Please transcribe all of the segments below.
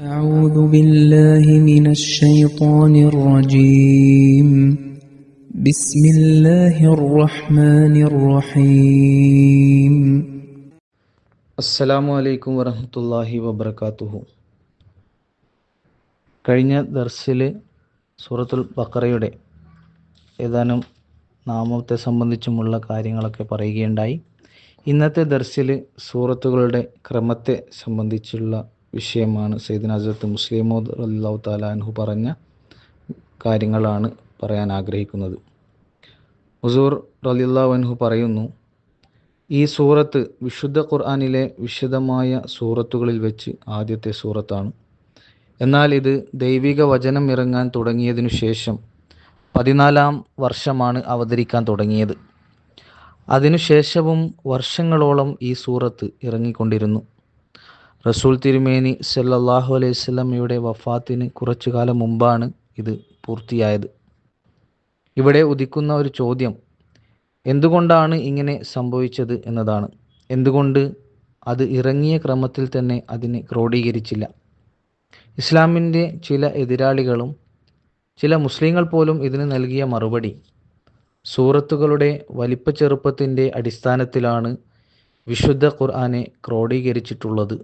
أعوذ بالله من الشيطان الرجيم بسم الله الرحمن الرحيم അസ്സലാമു അലൈക്കും വറഹമത്തല്ലാഹി വബർക്കാത്തുഹു കഴിഞ്ഞ ദർസിൽ സൂറത്തുൽ ബക്കറയുടെ ഏതാനും നാമത്തെ സംബന്ധിച്ചുമുള്ള കാര്യങ്ങളൊക്കെ പറയുകയുണ്ടായി ഇന്നത്തെ ദർസിൽ സൂറത്തുകളുടെ ക്രമത്തെ സംബന്ധിച്ചുള്ള വിഷയമാണ്. സൈദിന ഹസരത്ത് മുസ്ലിമോദ് അല്ലാഹു താലാൻഹു പറഞ്ഞ കാര്യങ്ങളാണ് പറയാൻ ആഗ്രഹിക്കുന്നത്. ഹുസൂർ അൻഹു പറയുന്നു ഈ സൂറത്ത് വിശുദ്ധ ഖുർആാനിലെ വിശദമായ സൂറത്തുകളിൽ വെച്ച് ആദ്യത്തെ സൂറത്താണ്. എന്നാൽ ഇത് ദൈവിക വചനം ഇറങ്ങാൻ തുടങ്ങിയതിനു ശേഷം പതിനാലാം വർഷമാണ് അവതരിക്കാൻ തുടങ്ങിയത്. അതിനുശേഷവും വർഷങ്ങളോളം ഈ സൂറത്ത് ഇറങ്ങിക്കൊണ്ടിരുന്നു. റസൂൽ തിരുമേനി സല്ലാഹു അലൈഹി സ്വലമയുടെ വഫാത്തിന് കുറച്ചു കാലം മുമ്പാണ് ഇത് പൂർത്തിയായത്. ഇവിടെ ഉദിക്കുന്ന ഒരു ചോദ്യം എന്തുകൊണ്ടാണ് ഇങ്ങനെ സംഭവിച്ചത് എന്നതാണ്. എന്തുകൊണ്ട് അത് ഇറങ്ങിയ ക്രമത്തിൽ തന്നെ അതിനെ ക്രോഡീകരിച്ചില്ല? ഇസ്ലാമിന്റെ ചില എതിരാളികളും ചില മുസ്ലിങ്ങൾ പോലും ഇതിന് നൽകിയ മറുപടി സൂറത്തുകളുടെ വലിപ്പ ചെറുപ്പത്തിന്റെ അടിസ്ഥാനത്തിലാണ് വിശുദ്ധ ഖുർആാനെ ക്രോഡീകരിച്ചിട്ടുള്ളത്.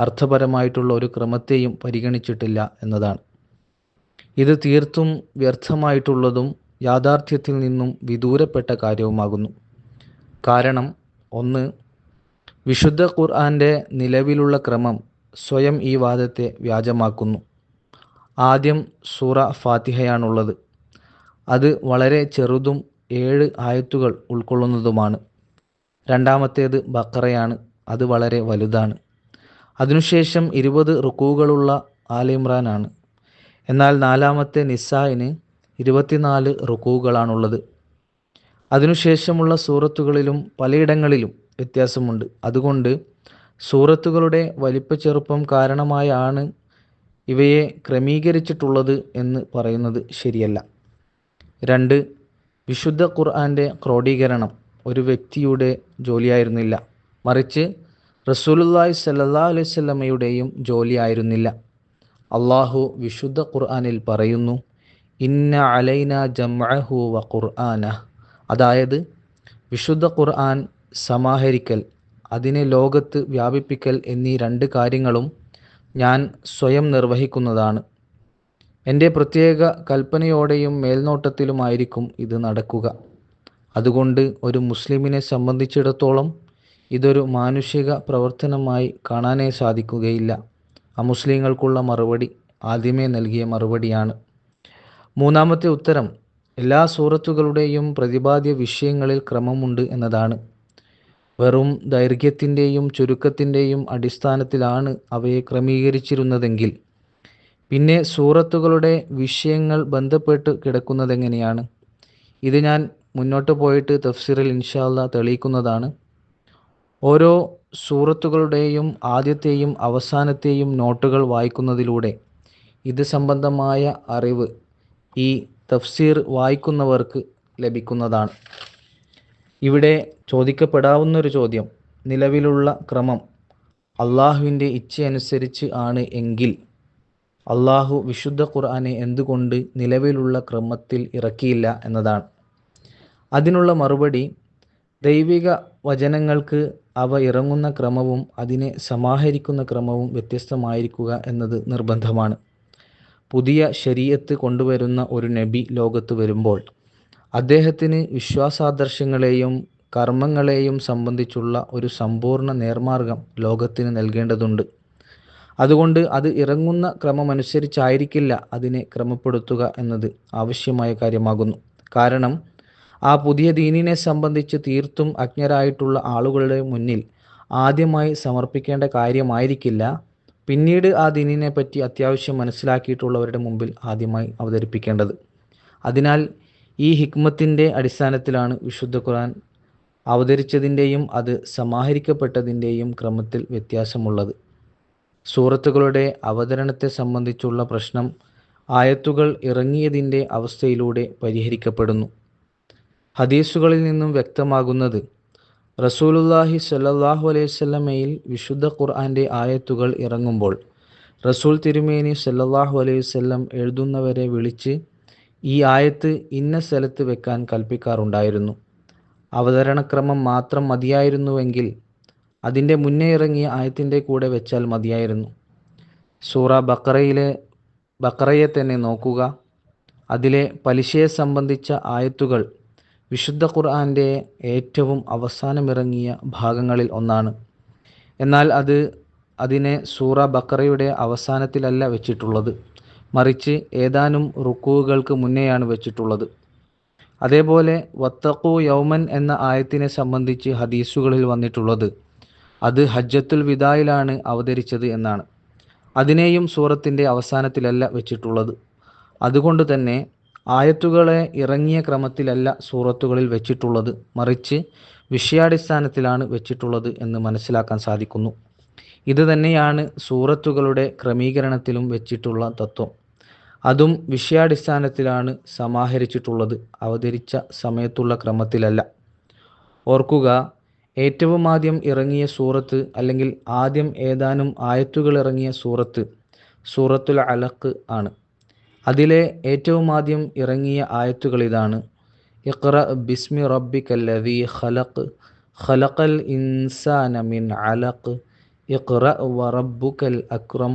അർത്ഥപരമായിട്ടുള്ള ഒരു ക്രമത്തെയും പരിഗണിച്ചിട്ടില്ല എന്നതാണ്. ഇത് തീർത്തും വ്യർത്ഥമായിട്ടുള്ളതും യാഥാർത്ഥ്യത്തിൽ നിന്നും വിദൂരപ്പെട്ട കാര്യവുമാകുന്നു. കാരണം ഒന്ന് വിശുദ്ധ ഖുർആന്റെ നിലവിലുള്ള ക്രമം സ്വയം ഈ വാദത്തെ വ്യാജമാക്കുന്നു. ആദ്യം സൂറ ഫാത്തിഹയാണുള്ളത്. അത് വളരെ ചെറുതും ഏഴ് ആയത്തുകൾ ഉൾക്കൊള്ളുന്നതുമാണ്. രണ്ടാമത്തേത് ബക്കറയാണ് അത് വളരെ വലുതാണ്. അതിനുശേഷം ഇരുപത് റുക്കുകളുള്ള ആലിമ്രാനാണ് എന്നാൽ നാലാമത്തെ നിസായിന് ഇരുപത്തിനാല് റുക്കുകളാണുള്ളത്. അതിനുശേഷമുള്ള സൂറത്തുകളിലും പലയിടങ്ങളിലും വ്യത്യാസമുണ്ട്. അതുകൊണ്ട് സൂറത്തുകളുടെ വലിപ്പച്ചെറുപ്പം കാരണമായാണ് ഇവയെ ക്രമീകരിച്ചിട്ടുള്ളത് എന്ന് പറയുന്നത് ശരിയല്ല. രണ്ട് വിശുദ്ധ ഖുർആന്റെ ക്രോഡീകരണം ഒരു വ്യക്തിയുടെ ജോലിയായിരുന്നില്ല. മറിച്ച് റസൂലുല്ലാഹി സല്ലാ അലൈഹി ജോലി ആയിരുന്നില്ല അള്ളാഹു വിശുദ്ധ ഖുർആനിൽ പറയുന്നു ഇന്ന അലൈന ജംഅഹു വ ഖുർആന. അതായത് വിശുദ്ധ ഖുർആൻ സമാഹരിക്കൽ അതിനെ ലോകത്ത് വ്യാപിപ്പിക്കൽ എന്നീ രണ്ട് കാര്യങ്ങളും ഞാൻ സ്വയം നിർവഹിക്കുന്നതാണ്. എന്റെ പ്രത്യേക കൽപ്പനയോടെയും മേൽനോട്ടത്തിലുമായിരിക്കും ഇത് നടക്കുക. അതുകൊണ്ട് ഒരു മുസ്ലിമിനെ സംബന്ധിച്ചിടത്തോളം ഇതൊരു മാനുഷിക പ്രവർത്തനമായി കാണാനേ സാധിക്കുകയില്ല. അമുസ്ലിങ്ങൾക്കുള്ള മറുപടി ആദ്യമേ നൽകിയ മറുപടിയാണ്. മൂന്നാമത്തെ ഉത്തരം എല്ലാ സൂറത്തുകളുടെയും പ്രതിപാദ്യ വിഷയങ്ങളിൽ ക്രമമുണ്ട് എന്നതാണ്. വെറും ദൈർഘ്യത്തിന്റെയും ചുരുക്കത്തിന്റെയും അടിസ്ഥാനത്തിലാണ് അവയെ ക്രമീകരിച്ചിരുന്നതെങ്കിൽ പിന്നെ സൂറത്തുകളുടെ വിഷയങ്ങൾ ബന്ധപ്പെട്ട് കിടക്കുന്നതെങ്ങനെയാണ്? ഇത് ഞാൻ മുന്നോട്ട് പോയിട്ട് തഫ്സീറിൽ ഇൻഷാല്ല തെളിയിക്കുന്നതാണ്. ഓരോ സൂറത്തുകളുടെയും ആദ്യത്തെയും അവസാനത്തെയും നോട്ടുകൾ വായിക്കുന്നതിലൂടെ ഇത് സംബന്ധമായ അറിവ് ഈ തഫ്സീർ വായിക്കുന്നവർക്ക് ലഭിക്കുന്നതാണ്. ഇവിടെ ചോദിക്കപ്പെടാവുന്നൊരു ചോദ്യം നിലവിലുള്ള ക്രമം അള്ളാഹുവിന്റെ ഇച്ഛയനുസരിച്ച് ആണ് എങ്കിൽ അള്ളാഹു വിശുദ്ധ ഖുർആനെ എന്തുകൊണ്ട് നിലവിലുള്ള ക്രമത്തിൽ ഇറക്കിയില്ല എന്നതാണ്. അതിനുള്ള മറുപടി ദൈവിക വചനങ്ങൾക്ക് അവ ഇറങ്ങുന്ന ക്രമവും അതിനെ സമാഹരിക്കുന്ന ക്രമവും വ്യത്യസ്തമായിരിക്കുക എന്നത് നിർബന്ധമാണ്. പുതിയ ശരീരത്ത് കൊണ്ടുവരുന്ന ഒരു നബി ലോകത്ത് വരുമ്പോൾ അദ്ദേഹത്തിന് വിശ്വാസാദർശങ്ങളെയും കർമ്മങ്ങളെയും സംബന്ധിച്ചുള്ള ഒരു സമ്പൂർണ നേർമാർഗം ലോകത്തിന് നൽകേണ്ടതുണ്ട്. അതുകൊണ്ട് അത് ഇറങ്ങുന്ന ക്രമമനുസരിച്ചായിരിക്കില്ല അതിനെ ക്രമപ്പെടുത്തുക എന്നത് ആവശ്യമായ കാര്യമാകുന്നു. കാരണം ആ പുതിയ ദീനിനെ സംബന്ധിച്ച് തീർത്തും അജ്ഞരായിട്ടുള്ള ആളുകളുടെ മുന്നിൽ ആദ്യമായി സമർപ്പിക്കേണ്ട കാര്യമായിരിക്കില്ല. പിന്നീട് ആ ദീനിനെ പറ്റി അത്യാവശ്യം മനസ്സിലാക്കിയിട്ടുള്ളവരുടെ മുമ്പിൽ ആദ്യമായി അവതരിപ്പിക്കേണ്ടത്. അതിനാൽ ഈ ഹിക്മത്തിന്റെ അടിസ്ഥാനത്തിലാണ് വിശുദ്ധ ഖുർആൻ അവതരിച്ചതിന്റെയും അത് സമാഹരിക്കപ്പെട്ടതിന്റെയും ക്രമത്തിൽ വ്യത്യാസമുള്ളത്. സൂറത്തുകളുടെ അവതരണത്തെ സംബന്ധിച്ചുള്ള പ്രശ്നം ആയത്തുകൾ ഇറങ്ങിയതിന്റെ അവസ്ഥയിലൂടെ പരിഹരിക്കപ്പെടുന്നു. ഹദീസുകളിൽ നിന്നും വ്യക്തമാകുന്നത് റസൂലുല്ലാഹി സല്ലാഹു അലൈഹി വസല്ലമയിൽ വിശുദ്ധ ഖുർആന്റെ ആയത്തുകൾ ഇറങ്ങുമ്പോൾ റസൂൽ തിരുമേനി സല്ലാഹു അലൈഹി വസല്ലം എഴുതുന്നവരെ വിളിച്ച് ഈ ആയത്ത് ഇന്ന സ്ഥലത്ത് വെക്കാൻ കൽപ്പിക്കാറുണ്ടായിരുന്നു. അവതരണക്രമം മാത്രം മതിയായിരുന്നുവെങ്കിൽ അതിന്റെ മുന്നേ ഇറങ്ങിയ ആയത്തിന്റെ കൂടെ വെച്ചാൽ മതിയായിരുന്നു. സൂറ ബക്കറയിലെ ബക്കറയെ തന്നെ നോക്കുക. അതിലെ പലിശയെ സംബന്ധിച്ച ആയത്തുകൾ വിശുദ്ധ ഖുർആാന്റെ ഏറ്റവും അവസാനമിറങ്ങിയ ഭാഗങ്ങളിൽ ഒന്നാണ്. എന്നാൽ അത് അതിനെ സൂറ ബക്കറയുടെ അവസാനത്തിലല്ല വെച്ചിട്ടുള്ളത്. മറിച്ച് ഏതാനും റുക്കുവുകൾക്ക് മുന്നെയാണ് വെച്ചിട്ടുള്ളത്. അതേപോലെ വത്തഖു യൗമൻ എന്ന ആയത്തിനെ സംബന്ധിച്ച് ഹദീസുകളിൽ വന്നിട്ടുള്ളത് അത് ഹജ്ജത്തുൽ വിദായിലാണ് അവതരിച്ചത് എന്നാണ്. അതിനെയും സൂറത്തിന്റെ അവസാനത്തിലല്ല വെച്ചിട്ടുള്ളത്. അതുകൊണ്ട് തന്നെ ആയത്തുകളെ ഇറങ്ങിയ ക്രമത്തിലല്ല സൂറത്തുകളിൽ വെച്ചിട്ടുള്ളത്. മറിച്ച് വിഷയാടിസ്ഥാനത്തിലാണ് വെച്ചിട്ടുള്ളത് എന്ന് മനസ്സിലാക്കാൻ സാധിക്കുന്നു. ഇത് തന്നെയാണ് സൂറത്തുകളുടെ ക്രമീകരണത്തിലും വെച്ചിട്ടുള്ള തത്വം. അതും വിഷയാടിസ്ഥാനത്തിലാണ് സമാഹരിച്ചിട്ടുള്ളത്. അവതരിച്ച സമയത്തുള്ള ക്രമത്തിലല്ല. ഓർക്കുക ഏറ്റവും ആദ്യം ഇറങ്ങിയ സൂറത്ത് അല്ലെങ്കിൽ ആദ്യം ഏതാനും ആയത്തുകൾ ഇറങ്ങിയ സൂറത്ത് സൂറത്തുൽ അലക്ക് ആണ്. അതിലെ ഏറ്റവും ആദ്യം ഇറങ്ങിയ ആയത്തുകൾ ഇതാണ്. ഇഖ്റ ബിസ്മി റബ്ബിക്കല്ലദീ ഖലഖ് ഖലഖൽ ഇൻസാന മിൻ അലഖ് ഇഖ്റ വറബ്ബുക്കൽ അക്രം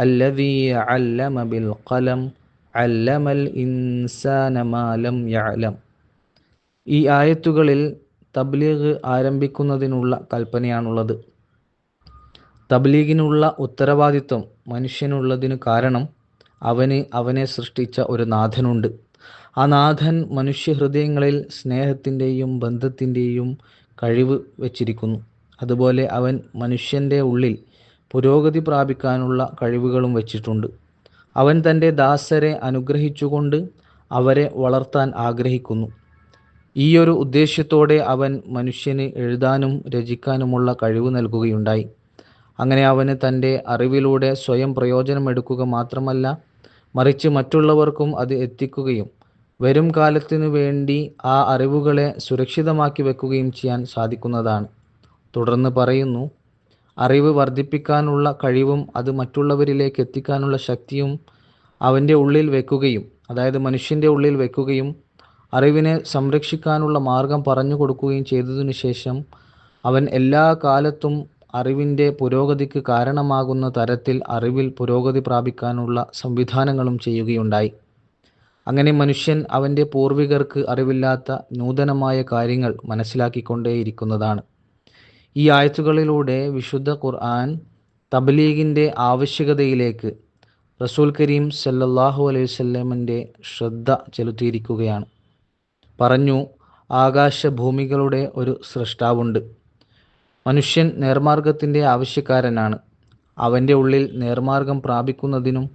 അല്ലദീ അല്ലമ ബിൽ ഖലം അല്ലമൽ ഇൻസാന മാലം യഅലം. ഈ ആയത്തുകളിൽ തബ്ലീഗ് ആരംഭിക്കുന്നതിനുള്ള കൽപ്പനയാണുള്ളത്. തബ്ലീഗിനുള്ള ഉത്തരവാദിത്വം മനുഷ്യനുള്ളതിന് കാരണം അവന് അവനെ സൃഷ്ടിച്ച ഒരു നാഥനുണ്ട്. ആ നാഥൻ മനുഷ്യഹൃദയങ്ങളിൽ സ്നേഹത്തിന്റെയും ബന്ധത്തിന്റെയും കഴിവ് വച്ചിരിക്കുന്നു. അതുപോലെ അവൻ മനുഷ്യന്റെ ഉള്ളിൽ പുരോഗതി പ്രാപിക്കാനുള്ള കഴിവുകളും വച്ചിട്ടുണ്ട്. അവൻ തന്റെ ദാസരെ അനുഗ്രഹിച്ചുകൊണ്ട് അവരെ വളർത്താൻ ആഗ്രഹിക്കുന്നു. ഈയൊരു ഉദ്ദേശ്യത്തോടെ അവൻ മനുഷ്യന് എഴുതാനും രചിക്കാനുമുള്ള കഴിവ് നൽകുകയുണ്ടായി. അങ്ങനെ അവന് തന്റെ അറിവിലൂടെ സ്വയം പ്രയോജനമെടുക്കുക മാത്രമല്ല മറിച്ച് മറ്റുള്ളവർക്കും അത് എത്തിക്കുകയും വരും കാലത്തിനു വേണ്ടി ആ അറിവുകളെ സുരക്ഷിതമാക്കി വെക്കുകയും ചെയ്യാൻ സാധിക്കുന്നതാണ്. തുടർന്ന് പറയുന്നു അറിവ് വർദ്ധിപ്പിക്കാനുള്ള കഴിവും അത് മറ്റുള്ളവരിലേക്ക് എത്തിക്കാനുള്ള ശക്തിയും അവന്റെ ഉള്ളിൽ വെക്കുകയും അതായത് മനുഷ്യന്റെ ഉള്ളിൽ വെക്കുകയും അറിവിനെ സംരക്ഷിക്കാനുള്ള മാർഗം പറഞ്ഞു കൊടുക്കുകയും ചെയ്തതിനു ശേഷം അവൻ എല്ലാ കാലത്തും അറിവിന്റെ പുരോഗതിക്ക് കാരണമാകുന്ന തരത്തിൽ അറിവിൽ പുരോഗതി പ്രാപിക്കാനുള്ള സംവിധാനങ്ങളും ചെയ്യുകയുണ്ടായി. അങ്ങനെ മനുഷ്യൻ അവന്റെ പൂർവികർക്ക് അറിവില്ലാത്ത നൂതനമായ കാര്യങ്ങൾ മനസ്സിലാക്കിക്കൊണ്ടേയിരിക്കുന്നതാണ്. ഈ ആഴ്ചകളിലൂടെ വിശുദ്ധ ഖുർആൻ തബ്ലീഗിന്റെ ആവശ്യകതയിലേക്ക് റസൂൽ കരീം സല്ലല്ലാഹു അലൈഹി സ്വല്ലമിന്റെ ശ്രദ്ധ ചെലുത്തിയിരിക്കുകയാണ്. പറഞ്ഞു ആകാശഭൂമികളുടെ ഒരു സൃഷ്ടാവുണ്ട്. മനുഷ്യൻ നേർമാർഗത്തിന്റെ ആവശ്യക്കാരനാണ്. അവന്റെ ഉള്ളിൽ നേർമാർഗം പ്രാപിക്കുന്നതിനും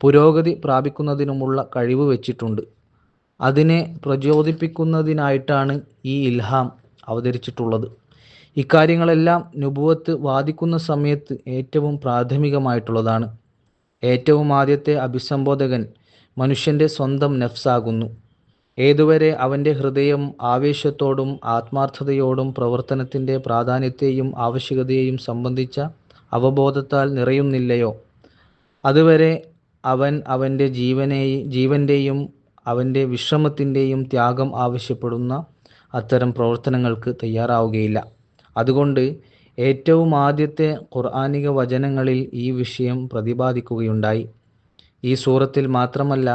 പുരോഗതി പ്രാപിക്കുന്നതിനുമുള്ള കഴിവ് വെച്ചിട്ടുണ്ട്. അതിനെ പ്രചോദിപ്പിക്കുന്നതിനായിട്ടാണ് ഈ ഇൽഹാം അവതരിച്ചിട്ടുള്ളത്. ഇക്കാര്യങ്ങളെല്ലാം നുപുവത്ത് വാദിക്കുന്ന സമയത്ത് ഏറ്റവും പ്രാഥമികമായിട്ടുള്ളതാണ്. ഏറ്റവും ആദ്യത്തെ അഭിസംബോധകൻ മനുഷ്യന്റെ സ്വന്തം നഫ്സാകുന്നു. ഏതുവരെ അവന്റെ ഹൃദയം ആവേശത്തോടും ആത്മാർത്ഥതയോടും പ്രവർത്തനത്തിന്റെ പ്രാധാന്യത്തെയും ആവശ്യകതയെയും സംബന്ധിച്ച അവബോധത്താൽ നിറയുന്നില്ലയോ? അതുവരെ അവൻ അവന്റെ ജീവനെ ജീവന്റെയും അവന്റെ വിശ്രമത്തിന്റെയും ത്യാഗം ആവശ്യപ്പെടുന്ന അത്തരം പ്രവർത്തനങ്ങൾക്ക് തയ്യാറാവുകയില്ല. അതുകൊണ്ട് ഏറ്റവും ആദ്യത്തെ ഖുർആാനിക വചനങ്ങളിൽ ഈ വിഷയം പ്രതിപാദിക്കുകയുണ്ടായി. ഈ സൂറത്തിൽ മാത്രമല്ല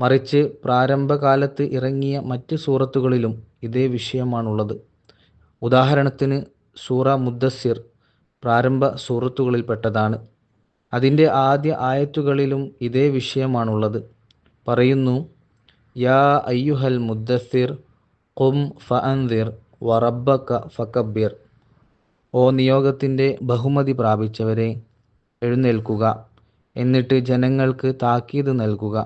മറിച്ച് പ്രാരംഭകാലത്ത് ഇറങ്ങിയ മറ്റ് സൂറത്തുകളിലും ഇതേ വിഷയമാണുള്ളത്. ഉദാഹരണത്തിന് സൂറ മുദ്ദസ്സിർ പ്രാരംഭ സൂറത്തുകളിൽപ്പെട്ടതാണ് അതിന്റെ ആദ്യ ആയത്തുകളിലും ഇതേ വിഷയമാണുള്ളത്. പറയുന്നു യാ അയ്യുഹൽ മുദ്ദസ്സിർ ഖും ഫഅൻദിർ വറബ്ബക ഫക്കബിർ ഓ നിയോഗത്തിന്റെ ബഹുമതി പ്രാപിച്ചവരെ എഴുന്നേൽക്കുക. എന്നിട്ട് ജനങ്ങൾക്ക് താക്കീത് നൽകുക.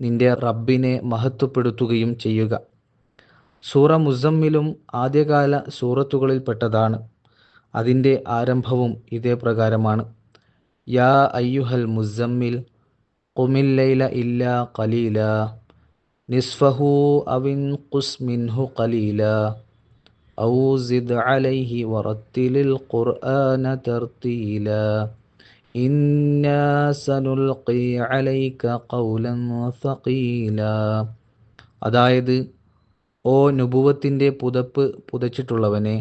നിന്റെ റബ്ബിനെ മഹത്വപ്പെടുത്തുകയും ചെയ്യുക. സൂറ മുസമ്മിലും ആദ്യകാല സൂറത്തുകളിൽപ്പെട്ടതാണ് അതിന്റെ ആരംഭവും ഇതേ പ്രകാരമാണ്. യാ അയ്യുഹൽ മുസമ്മിൽ കുമില്ലൈല ഇല്ല കലീല നിസ്ഫഹു അവിൻ കുസ്മിൻഹു കലീല ഔസിദ് സിദ് അലൈഹി വറത്തിലിൽ ഖുർആന തർത്തീല. إنا سنلقي عليك قولا ثقيلا അതായത് ഓ നുബുവത്തിൻ്റെ പുതപ്പ് പുതച്ചിട്ടുള്ളവനെ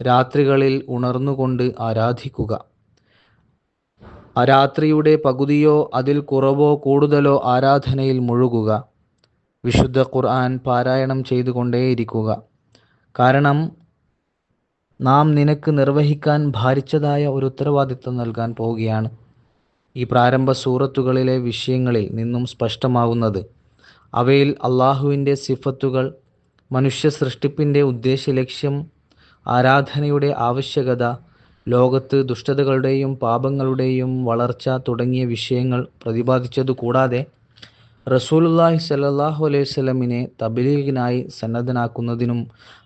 രാത്രികളിൽ ഉണർന്നുകൊണ്ട് ആരാധിക്കുക ആ രാത്രിയുടെ പകുതിയോ അതിൽ കുറവോ കൂടുതലോ ആരാധനയിൽ മുഴുകുക വിശുദ്ധ ഖുർആൻ പാരായണം ചെയ്തുകൊണ്ടേയിരിക്കുക കാരണം നാം നിനക്ക് നിർവഹിക്കാൻ ഭാരിച്ചതായ ഒരു ഉത്തരവാദിത്വം നൽകാൻ പോവുകയാണ്. ഈ പ്രാരംഭ സൂറത്തുകളിലെ വിഷയങ്ങളിൽ നിന്നും സ്പഷ്ടമാവുന്നത് അവയിൽ അള്ളാഹുവിന്റെ സിഫത്തുകൾ മനുഷ്യ സൃഷ്ടിപ്പിന്റെ ഉദ്ദേശ ലക്ഷ്യം ആരാധനയുടെ ആവശ്യകത ലോകത്ത് ദുഷ്ടതകളുടെയും പാപങ്ങളുടെയും വളർച്ച തുടങ്ങിയ വിഷയങ്ങൾ പ്രതിപാദിച്ചതു കൂടാതെ റസൂലുല്ലാഹി സല്ലാഹു അലൈഹി സ്വലമിനെ തബലീഗിനായി സന്നദ്ധനാക്കുന്നതിനും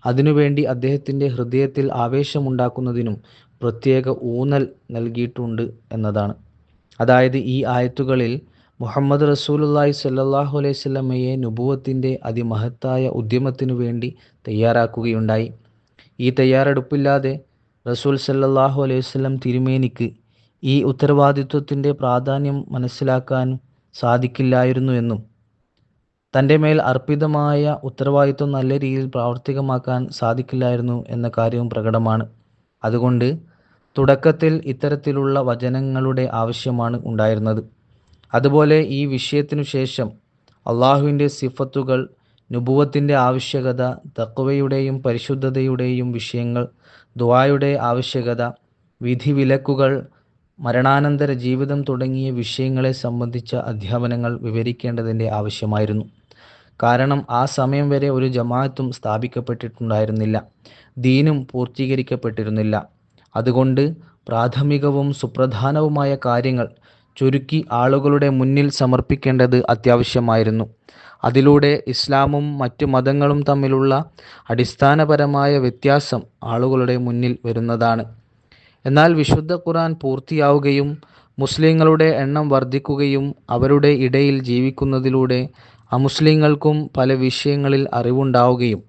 അതിനുവേണ്ടി അദ്ദേഹത്തിന്റെ ഹൃദയത്തിൽ ആവേശമുണ്ടാക്കുന്നതിനും പ്രത്യേക ഊന്നൽ നൽകിയിട്ടുണ്ട് എന്നതാണ്. അതായത് ഈ ആയത്തുകളിൽ മുഹമ്മദ് റസൂലുല്ലാഹി സല്ലാഹു അലൈഹി സ്വലമയെ നുപൂവത്തിന്റെ അതിമഹത്തായ ഉദ്യമത്തിനു വേണ്ടി തയ്യാറാക്കുകയുണ്ടായി. ഈ തയ്യാറെടുപ്പില്ലാതെ റസൂൽ സല്ലാഹു അലൈഹി വസല്ലം തിരുമേനിക്ക് ഈ ഉത്തരവാദിത്വത്തിന്റെ പ്രാധാന്യം മനസ്സിലാക്കാൻ സാധിക്കില്ലായിരുന്നു എന്നും തന്റെ മേൽ അർപ്പിതമായ ഉത്തരവാദിത്വം നല്ല രീതിയിൽ പ്രാവർത്തികമാക്കാൻ സാധിക്കില്ലായിരുന്നു എന്ന കാര്യവും പ്രകടമാണ്. അതുകൊണ്ട് തുടക്കത്തിൽ ഇത്തരത്തിലുള്ള വചനങ്ങളുടെ ആവശ്യമാണ് ഉണ്ടായിരുന്നത്. അതുപോലെ ഈ വിഷയത്തിനു ശേഷം അള്ളാഹുവിന്റെ സിഫത്തുകൾ നുപുവത്തിന്റെ ആവശ്യകത തക്കുവയുടെയും പരിശുദ്ധതയുടെയും വിഷയങ്ങൾ ദുആയുടെ ആവശ്യകത വിധിവിലക്കുകൾ മരണാനന്തര ജീവിതം തുടങ്ങിയ വിഷയങ്ങളെ സംബന്ധിച്ച അധ്യാപനങ്ങൾ വിവരിക്കേണ്ടതിന്റെ ആവശ്യമായിരുന്നു. കാരണം ആ സമയം വരെ ഒരു ജമാഅത്തും സ്ഥാപിക്കപ്പെട്ടിട്ടുണ്ടായിരുന്നില്ല. ദീനും പൂർത്തീകരിക്കപ്പെട്ടിരുന്നില്ല. അതുകൊണ്ട് പ്രാഥമികവും സുപ്രധാനവുമായ കാര്യങ്ങൾ ചുരുക്കി ആളുകളുടെ മുന്നിൽ സമർപ്പിക്കേണ്ടത് അത്യാവശ്യമായിരുന്നു. അതിലൂടെ ഇസ്ലാമും മറ്റു മതങ്ങളും തമ്മിലുള്ള അടിസ്ഥാനപരമായ വ്യത്യാസം ആളുകളുടെ മുന്നിൽ വരുന്നതാണ്. എന്നാൽ വിശുദ്ധ ഖുർആൻ പൂർത്തിയാവുകയും മുസ്ലിങ്ങളുടെ എണ്ണം വർദ്ധിക്കുകയും അവരുടെ ഇടയിൽ ജീവിക്കുന്നതിലൂടെ അമുസ്ലിങ്ങൾക്കും പല വിഷയങ്ങളിൽ അറിവുണ്ടാവുകയും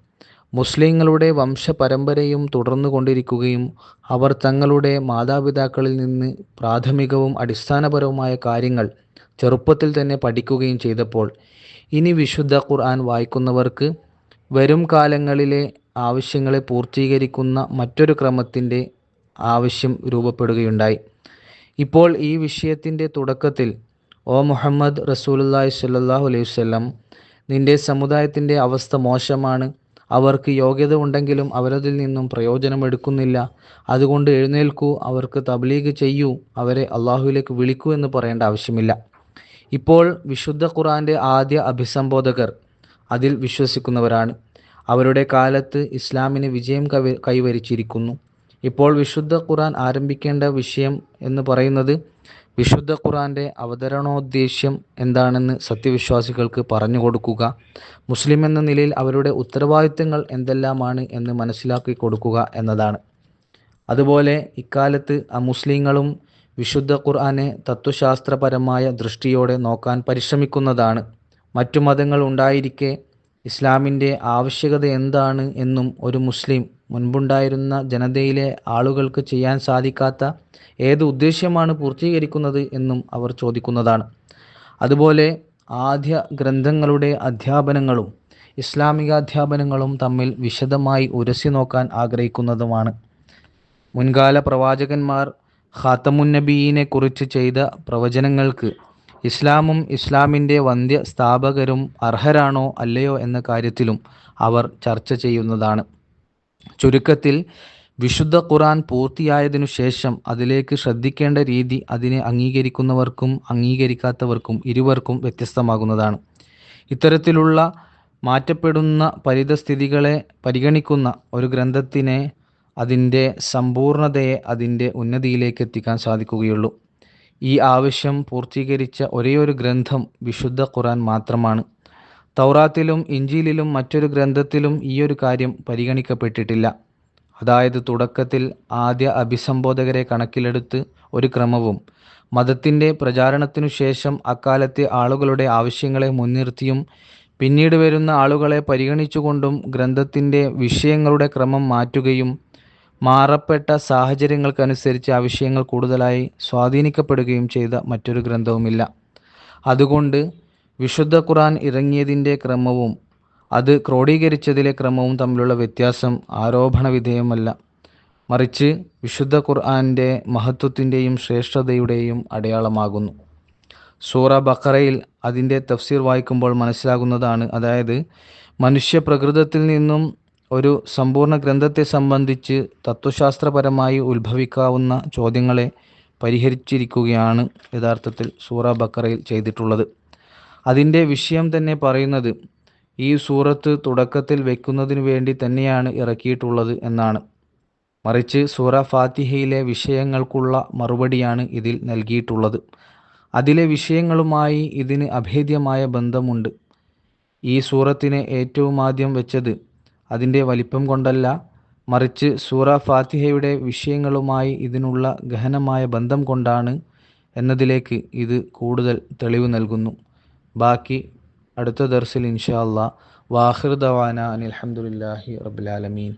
മുസ്ലിങ്ങളുടെ വംശപരമ്പരയും തുടർന്നു കൊണ്ടിരിക്കുകയും അവർ തങ്ങളുടെ മാതാപിതാക്കളിൽ നിന്ന് പ്രാഥമികവും അടിസ്ഥാനപരവുമായ കാര്യങ്ങൾ ചെറുപ്പത്തിൽ തന്നെ പഠിക്കുകയും ചെയ്തപ്പോൾ ഇനി വിശുദ്ധ ഖുർആൻ വായിക്കുന്നവർക്ക് വരും കാലങ്ങളിലെ ആവശ്യങ്ങളെ പൂർത്തീകരിക്കുന്ന മറ്റൊരു ക്രമത്തിന്റെ ആവശ്യം രൂപപ്പെടുകയുണ്ടായി. ഇപ്പോൾ ഈ വിഷയത്തിന്റെ തുടക്കത്തിൽ ഓ മുഹമ്മദ് റസൂലുല്ലാഹി സ്വല്ലല്ലാഹു അലൈഹി വസല്ലം നിന്റെ സമുദായത്തിന്റെ അവസ്ഥ മോശമാണ്. അവർക്ക് യോഗ്യത ഉണ്ടെങ്കിലും അവരതിൽ നിന്നും പ്രയോജനമെടുക്കുന്നില്ല അതുകൊണ്ട് എഴുന്നേൽക്കൂ അവർക്ക് തബ്ലീഗ് ചെയ്യൂ അവരെ അള്ളാഹുവിലേക്ക് വിളിക്കൂ എന്ന് പറയേണ്ട ആവശ്യമില്ല ഇപ്പോൾ വിശുദ്ധ ഖുറാന്റെ ആദ്യ അഭിസംബോധകർ അതിൽ വിശ്വസിക്കുന്നവരാണ്. അവരുടെ കാലത്ത് ഇസ്ലാമിന് വിജയം കൈവരിച്ചിരിക്കുന്നു. ഇപ്പോൾ വിശുദ്ധ ഖുറാൻ ആരംഭിക്കേണ്ട വിഷയം എന്ന് പറയുന്നത് വിശുദ്ധ ഖുറാന്റെ അവതരണോദ്ദേശ്യം എന്താണെന്ന് സത്യവിശ്വാസികൾക്ക് പറഞ്ഞു കൊടുക്കുക. മുസ്ലിം എന്ന നിലയിൽ അവരുടെ ഉത്തരവാദിത്തങ്ങൾ എന്തെല്ലാമാണ് എന്ന് മനസ്സിലാക്കി കൊടുക്കുക എന്നതാണ്. അതുപോലെ ഇക്കാലത്ത് മുസ്ലിങ്ങളും വിശുദ്ധ ഖുർആനെ തത്വശാസ്ത്രപരമായ ദൃഷ്ടിയോടെ നോക്കാൻ പരിശ്രമിക്കുന്നതാണ്. മറ്റു മതങ്ങൾ ഉണ്ടായിരിക്കെ ഇസ്ലാമിന്റെ ആവശ്യകത എന്താണ് എന്നും ഒരു മുസ്ലിം മുൻപുണ്ടായിരുന്ന ജനതയിലെ ആളുകൾക്ക് ചെയ്യാൻ സാധിക്കാത്ത ഏത് ഉദ്ദേശ്യമാണ് പൂർത്തീകരിക്കുന്നത് എന്നും അവർ ചോദിക്കുന്നതാണ്. അതുപോലെ ആദ്യ ഗ്രന്ഥങ്ങളുടെ അധ്യാപനങ്ങളും ഇസ്ലാമിക അധ്യാപനങ്ങളും തമ്മിൽ വിശദമായി ഉരസി നോക്കാൻ ആഗ്രഹിക്കുന്നതുമാണ്. മുൻകാല പ്രവാചകന്മാർ ഖാത്തമുന്നബീനെ കുറിച്ച് ചെയ്ത പ്രവചനങ്ങൾക്ക് ഇസ്ലാമും ഇസ്ലാമിന്റെ വന്ധ്യ സ്ഥാപകരും അർഹരാണോ അല്ലയോ എന്ന കാര്യത്തിലും അവർ ചർച്ച ചെയ്യുന്നതാണ്. ചുരുക്കത്തിൽ വിശുദ്ധ ഖുറാൻ പൂർത്തിയായതിനു ശേഷം അതിലേക്ക് ശ്രദ്ധിക്കേണ്ട രീതി അതിനെ അംഗീകരിക്കുന്നവർക്കും അംഗീകരിക്കാത്തവർക്കും ഇരുവർക്കും വ്യത്യസ്തമാകുന്നതാണ്. ഇത്തരത്തിലുള്ള മാറ്റപ്പെടുന്ന പരിതസ്ഥിതികളെ പരിഗണിക്കുന്ന ഒരു ഗ്രന്ഥത്തിനെ അതിന്റെ സമ്പൂർണതയെ അതിന്റെ ഉന്നതിയിലേക്ക് എത്തിക്കാൻ സാധിക്കുകയുള്ളൂ. ഈ ആവശ്യം പൂർത്തീകരിച്ച ഒരേയൊരു ഗ്രന്ഥം വിശുദ്ധ ഖുറാൻ മാത്രമാണ്. തൗറാത്തിലും ഇഞ്ചിയിലും മറ്റൊരു ഗ്രന്ഥത്തിലും ഈയൊരു കാര്യം പരിഗണിക്കപ്പെട്ടിട്ടില്ല. അതായത് തുടക്കത്തിൽ ആദ്യ അഭിസംബോധകരെ കണക്കിലെടുത്ത് ഒരു ക്രമവും മതത്തിന്റെ പ്രചാരണത്തിനു ശേഷം അക്കാലത്തെ ആളുകളുടെ ആവശ്യങ്ങളെ മുൻനിർത്തിയും പിന്നീട് വരുന്ന ആളുകളെ പരിഗണിച്ചുകൊണ്ടും ഗ്രന്ഥത്തിന്റെ വിഷയങ്ങളുടെ ക്രമം മാറ്റുകയും മാറപ്പെട്ട സാഹചര്യങ്ങൾക്കനുസരിച്ച് ആ വിഷയങ്ങൾ കൂടുതലായി സ്വാധീനിക്കപ്പെടുകയും ചെയ്ത മറ്റൊരു ഗ്രന്ഥവുമില്ല. അതുകൊണ്ട് വിശുദ്ധ ഖുറാൻ ഇറങ്ങിയതിന്റെ ക്രമവും അത് ക്രോഡീകരിച്ചതിലെ ക്രമവും തമ്മിലുള്ള വ്യത്യാസം ആരോപണ വിധേയമല്ല. മറിച്ച് വിശുദ്ധ ഖുർആാന്റെ മഹത്വത്തിന്റെയും ശ്രേഷ്ഠതയുടെയും അടയാളമാകുന്നു. സൂറ ബക്കറയിൽ അതിന്റെ തഫ്സീർ വായിക്കുമ്പോൾ മനസ്സിലാകുന്നതാണ് അതായത് മനുഷ്യ പ്രകൃതത്തിൽ നിന്നും ഒരു സമ്പൂർണ ഗ്രന്ഥത്തെ സംബന്ധിച്ച് തത്വശാസ്ത്രപരമായി ഉത്ഭവിക്കാവുന്ന ചോദ്യങ്ങളെ പരിഹരിച്ചിരിക്കുകയാണ് യഥാർത്ഥത്തിൽ സൂറ ബക്കറയിൽ ചെയ്തിട്ടുള്ളത്. അതിന്റെ വിഷയം തന്നെ പറയുന്നത് ഈ സൂറത്ത് തുടക്കത്തിൽ വെക്കുന്നതിനു വേണ്ടി തന്നെയാണ് ഇറക്കിയിട്ടുള്ളത് എന്നാണ്. മറിച്ച് സൂറ ഫാത്തിഹയിലെ വിഷയങ്ങൾക്കുള്ള മറുപടിയാണ് ഇതിൽ നൽകിയിട്ടുള്ളത്. അതിലെ വിഷയങ്ങളുമായി ഇതിന് അഭേദ്യമായ ബന്ധമുണ്ട്. ഈ സൂറത്തിനെ ഏറ്റവും ആദ്യം വെച്ചത് അതിന്റെ വലിപ്പം കൊണ്ടല്ല. മറിച്ച് സൂറ ഫാത്തിഹയുടെ വിഷയങ്ങളുമായി ഇതിനുള്ള ഗഹനമായ ബന്ധം കൊണ്ടാണ് എന്നതിലേക്ക് ഇത് കൂടുതൽ തെളിവ് നൽകുന്നു. ബാക്കി അടുത്ത ദർസിൽ ഇൻഷാ അള്ളാഹ് വാഹിർ ദവാന അനിൽ അലഹമുല്ലാഹി റബുലാലമീൻ